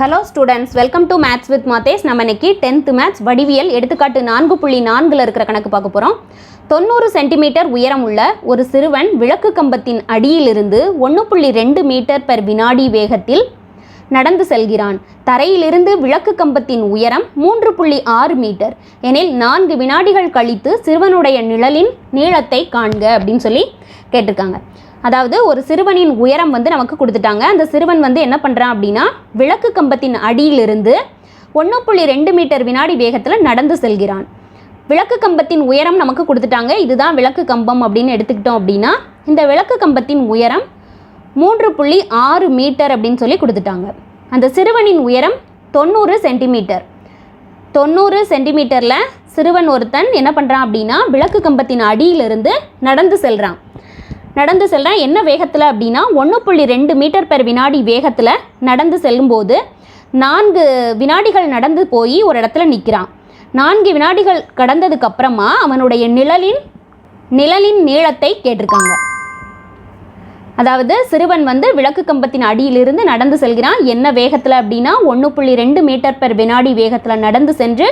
Hello students welcome to maths with Mathesh நம்ம இன்னைக்கு tenth maths வடிவியல் எடுத்துக்காட்டு நான்கு புள்ளி நான்கில் இருக்கிற கணக்கு பார்க்க போகிறோம் தொண்ணூறு சென்டிமீட்டர் உயரம் உள்ள ஒரு சிறுவன் விளக்கு கம்பத்தின் அடியிலிருந்து ஒன்று புள்ளி ரெண்டு மீட்டர் பெர் வினாடி வேகத்தில் நடந்து செல்கிறான். தரையிலிருந்து விளக்கு கம்பத்தின் உயரம் மூன்று புள்ளி ஆறு மீட்டர் எனில் நான்கு வினாடிகள் கழித்து சிறுவனுடைய நிழலின் நீளத்தை காண்க அப்படின்னு சொல்லி கேட்டிருக்காங்க. அதாவது ஒரு சிறுவனின் உயரம் வந்து நமக்கு கொடுத்துட்டாங்க. அந்த சிறுவன் வந்து என்ன பண்ணுறான் அப்படின்னா விளக்கு கம்பத்தின் அடியிலிருந்து ஒன்று புள்ளி ரெண்டு மீட்டர் வினாடி வேகத்தில் நடந்து செல்கிறான். விளக்கு கம்பத்தின் உயரம் நமக்கு கொடுத்துட்டாங்க. இதுதான் விளக்கு கம்பம் அப்படின்னு எடுத்துக்கிட்டோம் அப்படின்னா இந்த விளக்கு கம்பத்தின் உயரம் மூன்று புள்ளி ஆறு மீட்டர் அப்படின்னு சொல்லி கொடுத்துட்டாங்க. அந்த சிறுவனின் உயரம் தொண்ணூறு சென்டிமீட்டர். தொண்ணூறு சென்டிமீட்டரில் சிறுவன் ஒருத்தன் என்ன பண்ணுறான் அப்படின்னா விளக்கு கம்பத்தின் அடியிலிருந்து நடந்து செல்கிறான் நடந்து செல்கிறான் என்ன வேகத்தில் அப்படின்னா ஒன்று புள்ளி ரெண்டு மீட்டர் பெர் வினாடி வேகத்தில் நடந்து செல்லும்போது நான்கு வினாடிகள் நடந்து போய் ஒரு இடத்துல நிற்கிறான் நான்கு வினாடிகள் கடந்ததுக்கு அப்புறமா அவனுடைய நிழலின் நிழலின் நீளத்தை கேட்டிருக்காங்க. அதாவது சிறுவன் வந்து விளக்கு கம்பத்தின் அடியிலிருந்து நடந்து செல்கிறான். என்ன வேகத்தில் அப்படின்னா ஒன்று புள்ளி ரெண்டு மீட்டர் பெர் வினாடி வேகத்தில் நடந்து சென்று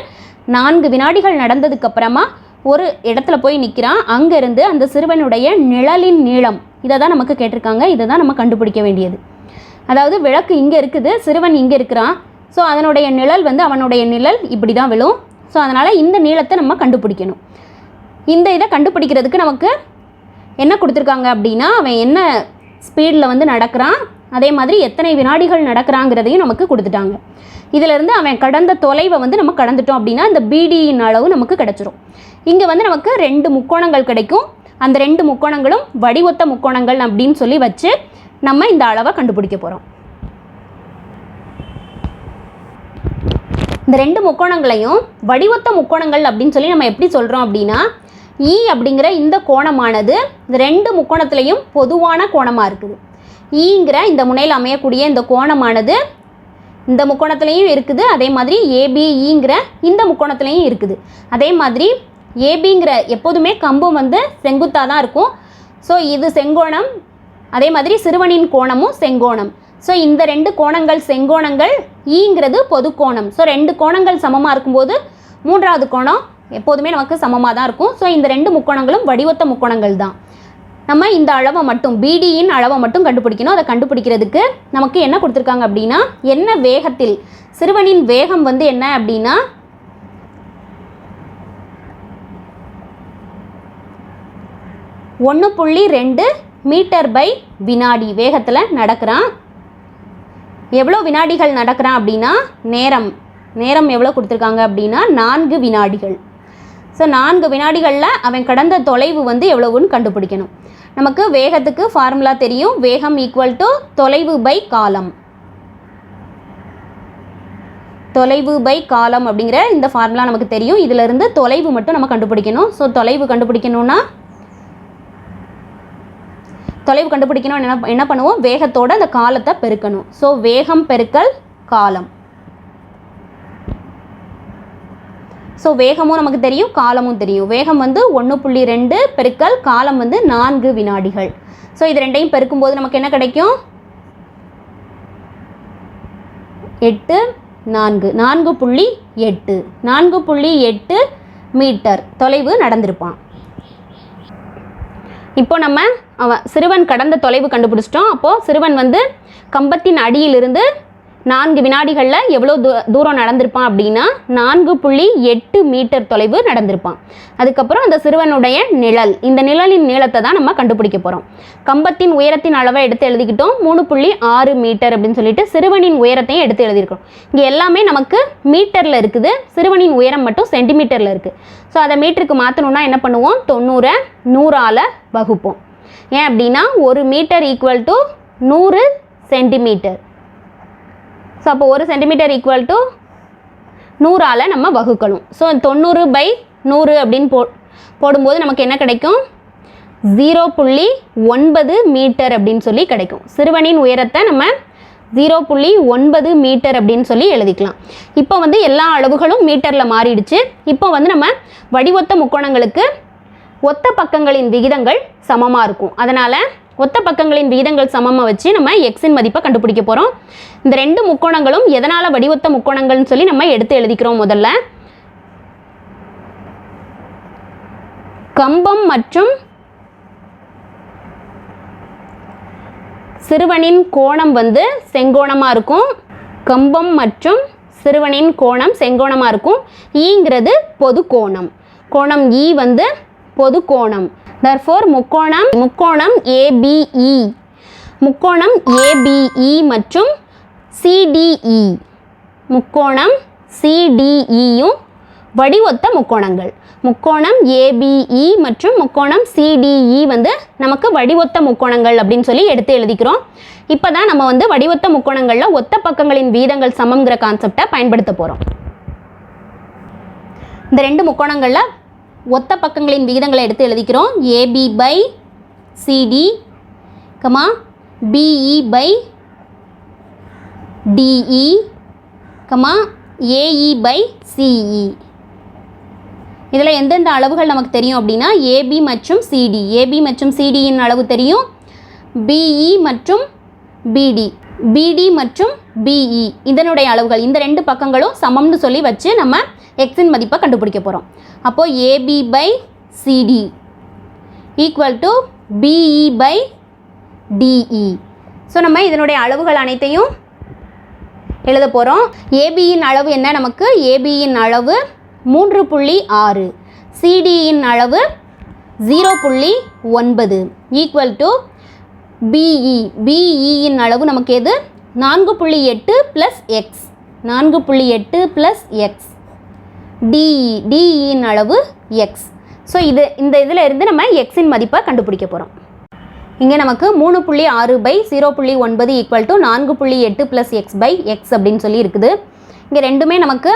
நான்கு வினாடிகள் நடந்ததுக்கு அப்புறமா ஒரு இடத்துல போய் நிற்கிறான் அங்கேருந்து அந்த சிறுவனுடைய நிழலின் நீளம். இதை தான் நமக்கு கேட்டிருக்காங்க. இதை தான் நம்ம கண்டுபிடிக்க வேண்டியது. அதாவது விளக்கு இங்கே இருக்குது. சிறுவன் இங்கே இருக்கிறான். ஸோ அதனுடைய நிழல் வந்து அவனுடைய நிழல். இப்படி தான் விழும். ஸோ அதனால் இந்த நீளத்தை நம்ம கண்டுபிடிக்கணும். இந்த இதை கண்டுபிடிக்கிறதுக்கு நமக்கு என்ன கொடுத்துருக்காங்க அப்படின்னா அவன் என்ன ஸ்பீடில் வந்து நடக்கிறான்? அதே மாதிரி எத்தனை வினாடிகள் நடக்கிறாங்கிறதையும் நமக்கு கொடுத்துட்டாங்க. இதிலிருந்து அவன் கடந்த தொலைவை வந்து நம்ம கடந்துட்டோம் அப்படின்னா இந்த பிடியின் அளவு நமக்கு கிடச்சிரும். இங்கே வந்து நமக்கு ரெண்டு முக்கோணங்கள் கிடைக்கும். அந்த ரெண்டு முக்கோணங்களும் வடிவொத்த முக்கோணங்கள் அப்படின்னு சொல்லி வச்சு நம்ம இந்த அளவை கண்டுபிடிக்க போகிறோம் இந்த ரெண்டு முக்கோணங்களையும் வடிவொத்த முக்கோணங்கள் அப்படின்னு சொல்லி நம்ம எப்படி சொல்கிறோம் அப்படின்னா இ அப்படிங்கிற இந்த கோணமானது இந்த ரெண்டு முக்கோணத்துலேயும் பொதுவான கோணமாக இருக்குது. E ஈங்கிற இந்த முனையில் அமையக்கூடிய இந்த கோணமானது இந்த முக்கோணத்துலேயும் இருக்குது. அதே மாதிரி ஏபிஇங்கிற இந்த முக்கோணத்துலேயும் இருக்குது. அதே மாதிரி ஏபிங்கிற எப்போதுமே கம்பம் வந்து செங்குத்தாக தான் இருக்கும். ஸோ இது செங்கோணம். அதே மாதிரி சிறுவனின் கோணமும் செங்கோணம். ஸோ இந்த ரெண்டு கோணங்கள் செங்கோணங்கள் ஈங்கிறது பொது கோணம். ஸோ ரெண்டு கோணங்கள் சமமாக இருக்கும்போது மூன்றாவது கோணம் எப்போதுமே நமக்கு சமமாக தான் இருக்கும். ஸோ இந்த ரெண்டு முக்கோணங்களும் வடிவத்த முக்கோணங்கள் தான் நம்ம இந்த அளவை மட்டும் பிடியின் அளவை மட்டும் கண்டுபிடிக்கணும். அதை கண்டுபிடிக்கிறதுக்கு நமக்கு என்ன கொடுத்துருக்காங்க அப்படின்னா என்ன வேகத்தில் சிறுவனின் வேகம் வந்து என்ன அப்படின்னா ஒன்று புள்ளி ரெண்டு மீட்டர் பை வினாடி வேகத்தில் நடக்கிறான். எவ்வளோ வினாடிகள் நடக்கிறான் அப்படின்னா நேரம். நேரம் எவ்வளோ கொடுத்துருக்காங்க அப்படின்னா நான்கு வினாடிகள். ஸோ நான்கு வினாடிகளில் அவன் கடந்த தொலைவு வந்து எவ்வளவுன்னு கண்டுபிடிக்கணும். நமக்கு வேகத்துக்கு ஃபார்முலா தெரியும். வேகம் ஈக்குவல் டு தொலைவு பை காலம் தொலைவு பை காலம் அப்படிங்கிற இந்த ஃபார்முலா நமக்கு தெரியும். இதிலிருந்து தொலைவு மட்டும் நம்ம கண்டுபிடிக்கணும். ஸோ தொலைவு கண்டுபிடிக்கணும்னா தொலைவு கண்டுபிடிக்கணும். என்ன என்ன பண்ணுவோம்? வேகத்தோட அந்த காலத்தை பெருக்கணும். ஸோ வேகம் பெருக்கல் காலம் ஸோ வேகமும் நமக்கு தெரியும் காலமும் தெரியும். வேகம் வந்து ஒன்று புள்ளி ரெண்டு பெருக்கல் காலம் வந்து நான்கு வினாடிகள். ஸோ இது ரெண்டையும் பெருக்கும்போது நமக்கு என்ன கிடைக்கும்? எட்டு நான்கு. நான்கு புள்ளி எட்டு. நான்கு புள்ளி எட்டு மீட்டர் தொலைவு நடந்திருப்பான். இப்போ நம்ம அவன் சிறுவன் கடந்த தொலைவு கண்டுபிடிச்சிட்டோம். அப்போது சிறுவன் வந்து கம்பத்தின் அடியிலிருந்து நான்கு வினாடிகளில் எவ்வளோ தூ தூரம் நடந்திருப்பான் அப்படின்னா நான்கு புள்ளி எட்டு மீட்டர் தொலைவு நடந்திருப்பான். அதுக்கப்புறம் அந்த சிறுவனுடைய நிழல் இந்த நிழலின் நீளத்தை தான் நம்ம கண்டுபிடிக்க போகிறோம் கம்பத்தின் உயரத்தின் அளவை எடுத்து எழுதிக்கிட்டோம். மூணு புள்ளி ஆறு மீட்டர் அப்படின்னு சொல்லிட்டு சிறுவனின் உயரத்தையும் எடுத்து எழுதியிருக்கோம் இங்கே எல்லாமே நமக்கு மீட்டரில் இருக்குது. சிறுவனின் உயரம் மட்டும் சென்டிமீட்டரில் இருக்குது ஸோ அதை மீட்டருக்கு மாற்றணுன்னா என்ன பண்ணுவோம்? தொண்ணூறை நூறால் வகுப்போம். ஏன் அப்படின்னா ஒரு மீட்டர் ஈக்குவல் டு நூறு சென்டிமீட்டர். ஸோ அப்போ ஒரு சென்டிமீட்டர் ஈக்குவல் டு நூறால் நம்ம வகுக்கணும். ஸோ தொண்ணூறு பை நூறு அப்படின்னு போ போடும்போது நமக்கு என்ன கிடைக்கும்? ஜீரோ புள்ளி ஒன்பது மீட்டர் அப்படின்னு சொல்லி கிடைக்கும். சிறுவனின் உயரத்தை நம்ம ஜீரோ புள்ளி ஒன்பது மீட்டர் அப்படின்னு சொல்லி எழுதிக்கலாம். இப்போ வந்து எல்லா அளவுகளும் மீட்டரில் மாறிடுச்சு. இப்போ வந்து நம்ம வடிவொத்த முக்கோணங்களுக்கு ஒத்த பக்கங்களின் விகிதங்கள் சமமாக இருக்கும். அதனால் ஒத்த பக்கங்களின் வீதங்கள் சமமாக வச்சு நம்ம எக்ஸின் மதிப்பை கண்டுபிடிக்க போகிறோம் இந்த ரெண்டு முக்கோணங்களும் எதனால் வடிவொத்த முக்கோணங்கள்னு சொல்லி நம்ம எடுத்து எழுதிக்கிறோம் முதல்ல. கம்பம் மற்றும் சிறுவனின் கோணம் வந்து செங்கோணமாக இருக்கும். கம்பம் மற்றும் சிறுவனின் கோணம் செங்கோணமாக இருக்கும். E ஈங்கிறது பொது கோணம். கோணம் ஈ வந்து பொது கோணம். தர்ஃபோர் முக்கோணம் முக்கோணம் ஏபிஇ முக்கோணம் ஏபிஇ மற்றும் சிடிஇ முக்கோணம் சிடிஇயும் வடிவொத்த முக்கோணங்கள். முக்கோணம் ஏபிஇ மற்றும் முக்கோணம் சிடிஇ வந்து நமக்கு வடிவொத்த முக்கோணங்கள் அப்படின்னு சொல்லி எடுத்து எழுதிக்கிறோம். இப்போ தான் நம்ம வந்து வடிவொத்த முக்கோணங்களில் ஒத்த பக்கங்களின் வீதங்கள் சமங்கிற கான்செப்டை பயன்படுத்த போகிறோம் இந்த ரெண்டு முக்கோணங்களில் ஒத்த பக்கங்களின் விகிதங்களை எடுத்து எழுதிக்கிறோம். AB by CD comma BE by DE comma AE by CE இதில் எந்தெந்த அளவுகள் நமக்கு தெரியும் அப்படின்னா ஏபி மற்றும் சிடி ஏபி மற்றும் சிடியின் அளவு தெரியும். பிஇ மற்றும் பிடி பிடி மற்றும் பிஇ இதனுடைய அளவுகள் இந்த ரெண்டு பக்கங்களும் சமம்னு சொல்லி வச்சு நம்ம எக்ஸின் மதிப்பை கண்டுபிடிக்க போகிறோம் அப்போது AB by CD equal to BE by DE so நம்ம இதனுடைய அளவுகள் அனைத்தையும் எழுத போகிறோம் ஏபியின் அளவு என்ன நமக்கு? ஏபியின் அளவு மூன்று புள்ளி ஆறு. சிடியின் அளவு ஜீரோ புள்ளி ஒன்பது. ஈக்குவல் டு பிஇ பிஇயின் அளவு நமக்கு எது? நான்கு புள்ளி எட்டு ப்ளஸ் எக்ஸ் நான்கு புள்ளி எட்டு ப்ளஸ் எக்ஸ் டிஇ டிஇயின் அளவு எக்ஸ் ஸோ இது இந்த இதில் இருந்து நம்ம எக்ஸின் மதிப்பை கண்டுபிடிக்க போகிறோம் இங்கே நமக்கு மூணு புள்ளி ஆறு பை ஜீரோ புள்ளி ஒன்பது ஈக்குவல் டு நான்கு புள்ளி எட்டு ப்ளஸ் எக்ஸ் பை எக்ஸ் அப்படின்னு சொல்லி இருக்குது. இங்கே ரெண்டுமே நமக்கு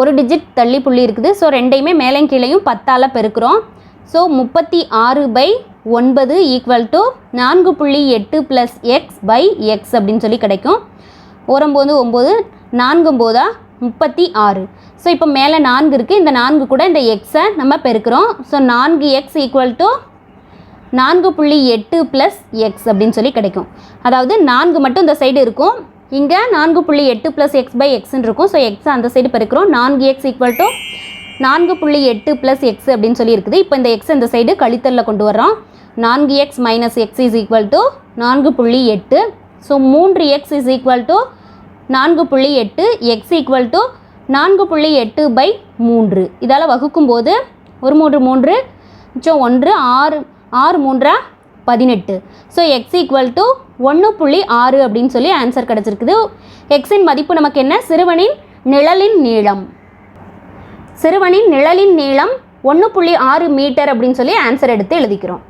ஒரு டிஜிட் தள்ளி புள்ளி இருக்குது. ஸோ ரெண்டையுமே மேலையும் கீழையும் பத்தால் பெருக்கிறோம். ஸோ முப்பத்தி ஆறு பை ஒன்பது ஈக்குவல் டு நான்கு புள்ளி எட்டு ப்ளஸ் எக்ஸ் பை எக்ஸ் அப்படின்னு சொல்லி கிடைக்கும். ஓரம்போது ஒம்பது நான்கும்போதா? முப்பத்தி ஆறு. ஸோ இப்போ மேலே நான்கு இருக்குது இந்த நான்கு கூட இந்த எக்ஸை நம்ம பெருக்கிறோம். ஸோ நான்கு எக்ஸ் ஈக்குவல் டு நான்கு புள்ளி எட்டு ப்ளஸ் எக்ஸ் அப்படின்னு சொல்லி கிடைக்கும். அதாவது நான்கு மட்டும் இந்த சைடு இருக்கும். இங்கே நான்கு புள்ளி எட்டு ப்ளஸ் எக்ஸ் பை எக்ஸ்ன்னு இருக்கும். ஸோ எக்ஸ் அந்த சைடு பெருக்கிறோம். நான்கு எக்ஸ் ஈக்குவல் டு நான்கு புள்ளி எட்டு ப்ளஸ் எக்ஸ் அப்படின்னு சொல்லி இருக்குது. இப்போ இந்த எக்ஸ் இந்த சைடு கழித்தலில் கொண்டு வர்றோம். நான்கு x minus x is equal to நான்கு புள்ளி எட்டு. ஸோ மூன்று எக்ஸ் இஸ் ஈக்குவல் டு நான்கு புள்ளி எட்டு எக்ஸ் ஈக்குவல் டு நான்கு புள்ளி எட்டு பை மூன்று. இதால் வகுக்கும்போது ஒரு மூன்று மூன்று மிச்சம் ஒன்று ஆறு ஆறு மூன்றா பதினெட்டு. ஸோ எக்ஸ் ஈக்குவல் டு ஒன்று புள்ளி ஆறு அப்படின்னு சொல்லி ஆன்சர் கிடச்சிருக்குது. எக்ஸின் மதிப்பு நமக்கு என்ன? சிறுவனின் நிழலின் நீளம். சிறுவனின் நிழலின் நீளம் ஒன்று புள்ளி ஆறு மீட்டர் அப்படின்னு சொல்லி ஆன்சர் எடுத்து எழுதிக்கிறோம்.